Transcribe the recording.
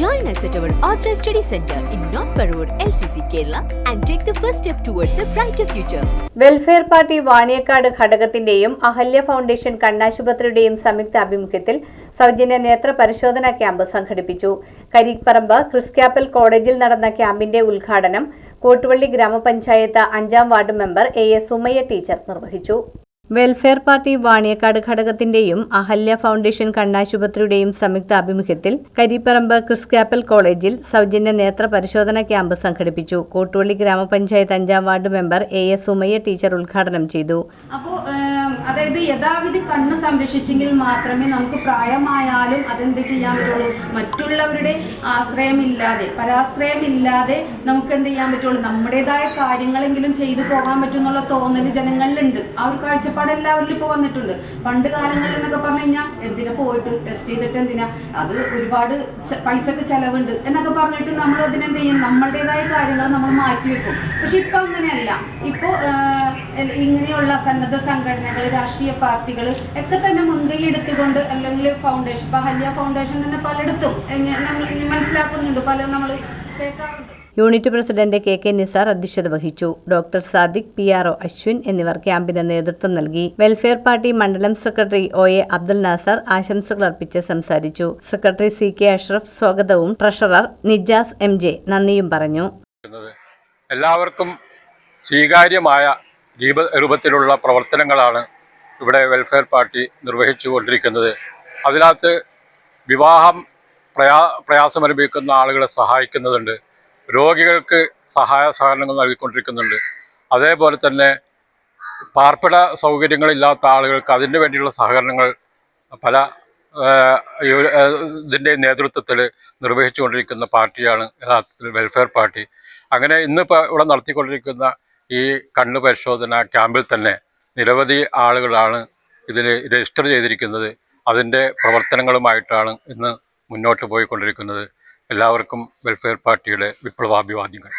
Join us at our Authorized Study Center in North Parur, LCC, Kerala, and take the first step towards a brighter future. Welfare party Vaniyakkad ഘടകത്തിന്റെയും Ahalya foundation കണ്ണാശുപത്രിയുടെയും സംയുക്ത ആഭിമുഖ്യത്തിൽ സൗജന്യ നേത്ര പരിശോധനാ camp സംഘടിപ്പിച്ചു കരിപ്പറമ്പ് ക്രിസ്ക്യാപ്പൽ കോളേജിൽ നടന്ന ക്യാമ്പിന്റെ ഉദ്ഘാടനം കോട്ടുവള്ളി ഗ്രാമപഞ്ചായത്ത് അഞ്ചാം ward member A S Sumayya teacher നിർവഹിച്ചു വെൽഫെയർ പാർട്ടി വാണിയക്കാട് ഘടകത്തിന്റെയും അഹല്യ ഫൗണ്ടേഷൻ കണ്ണാശുപത്രിയുടെയും സംയുക്ത ആഭിമുഖ്യത്തിൽ കരിപ്പറമ്പ് ക്രിസ് ക്രിസ്ക്യാപ്പൽ കോളേജിൽ സൗജന്യ നേത്ര പരിശോധന ക്യാമ്പ് സംഘടിപ്പിച്ചു. കോട്ടുവള്ളി ഗ്രാമപഞ്ചായത്ത് അഞ്ചാം ward member A S Sumayya teacher ഉദ്ഘാടനം ചെയ്തു. അപ്പോൾ അതായത് യഥാവിധി കണ്ണ് സംരക്ഷിച്ചെങ്കിൽ മാത്രമേ നമുക്ക് പ്രായമായാലും അതെന്ത് ചെയ്യാൻ പറ്റുള്ളൂ മറ്റുള്ളവരുടെ ആശ്രയമില്ലാതെ പരാശ്രയമില്ലാതെ നമുക്ക് എന്ത് ചെയ്യാൻ പറ്റുള്ളൂ? നമ്മുടേതായ കാര്യങ്ങളെങ്കിലും ചെയ്തു പോകാൻ പറ്റും എന്നുള്ള തോന്നൽ ജനങ്ങളിലുണ്ട്. ആ ഒരു കാഴ്ചപ്പാട് എല്ലാവരിലും ഇപ്പോൾ വന്നിട്ടുണ്ട്. പണ്ട് കാലങ്ങളിൽ എന്നൊക്കെ പറഞ്ഞു കഴിഞ്ഞാൽ എന്തിനാ പോയിട്ട് ടെസ്റ്റ് ചെയ്തിട്ട് എന്തിനാ? അത് ഒരുപാട് പൈസ പൈസക്ക് ചെലവുണ്ട് എന്നൊക്കെ പറഞ്ഞിട്ട് നമ്മൾ അതിനെന്ത് ചെയ്യും? നമ്മളുടേതായ കാര്യങ്ങൾ നമ്മൾ മാറ്റിവെക്കും പക്ഷെ ഇപ്പൊ അങ്ങനെയല്ല. ഇപ്പോ ഇങ്ങനെയുള്ള സന്നദ്ധ സംഘടനകൾ രാഷ്ട്രീയ പാർട്ടികൾ ഒക്കെ തന്നെ മുൻകൈ എടുത്തുകൊണ്ട് അല്ലെങ്കിൽ ഫൗണ്ടേഷൻ ഇപ്പൊ ഹല്യ ഫൗണ്ടേഷൻ തന്നെ പലയിടത്തും നമ്മൾ ഇനി മനസ്സിലാക്കുന്നുണ്ട്. പല നമ്മൾ കേൾക്കാറുണ്ട്. Unit president K K Nisar അധ്യക്ഷത വഹിച്ചു. Doctor Sadiq P R O Ashwin എന്നിവർ ക്യാമ്പിന് നേതൃത്വം നൽകി. വെൽഫെയർ പാർട്ടി മണ്ഡലം secretary O A Abdul Nasar ആശംസകൾ അർപ്പിച്ച് സംസാരിച്ചു. സെക്രട്ടറി സി കെ അഷ്റഫ് സ്വാഗതവും ട്രഷറർ നിജാസ് എം ജെ നന്ദിയും പറഞ്ഞു. എല്ലാവർക്കും സ്വീകാര്യമായ രീപ രൂപത്തിലുള്ള പ്രവർത്തനങ്ങളാണ് ഇവിടെ വെൽഫെയർ പാർട്ടി നിർവഹിച്ചു കൊണ്ടിരിക്കുന്നത് അതിനകത്ത് വിവാഹം പ്രയാ പ്രയാസമനുഭവിക്കുന്ന ആളുകളെ സഹായിക്കുന്നതുണ്ട്. രോഗികൾക്ക് സഹായ സഹകരണങ്ങൾ നൽകിക്കൊണ്ടിരിക്കുന്നുണ്ട്. അതേപോലെ തന്നെ പാർപ്പിട സൗകര്യങ്ങളില്ലാത്ത ആളുകൾക്ക് അതിന് വേണ്ടിയുള്ള സഹകരണങ്ങൾ പല ഇതിന്റെ നേതൃത്വത്തിൽ നിർവഹിച്ചുകൊണ്ടിരിക്കുന്ന പാർട്ടിയാണ് യഥാർത്ഥത്തിൽ വെൽഫെയർ പാർട്ടി അങ്ങനെ ഇന്നിപ്പോൾ ഇവിടെ നടത്തിക്കൊണ്ടിരിക്കുന്ന ഈ കണ്ണു പരിശോധന ക്യാമ്പിൽ തന്നെ നിരവധി ആളുകളാണ് ഇതിൽ രജിസ്റ്റർ ചെയ്തിരിക്കുന്നത്. അതിന്റെ പ്രവർത്തനങ്ങളുമായിട്ടാണ് ഇന്ന് മുന്നോട്ട് പോയിക്കൊണ്ടിരിക്കുന്നത്. എല്ലാവർക്കും വെൽഫെയർ പാർട്ടിയുടെ വിപ്ലവാഭിവാദ്യങ്ങൾ.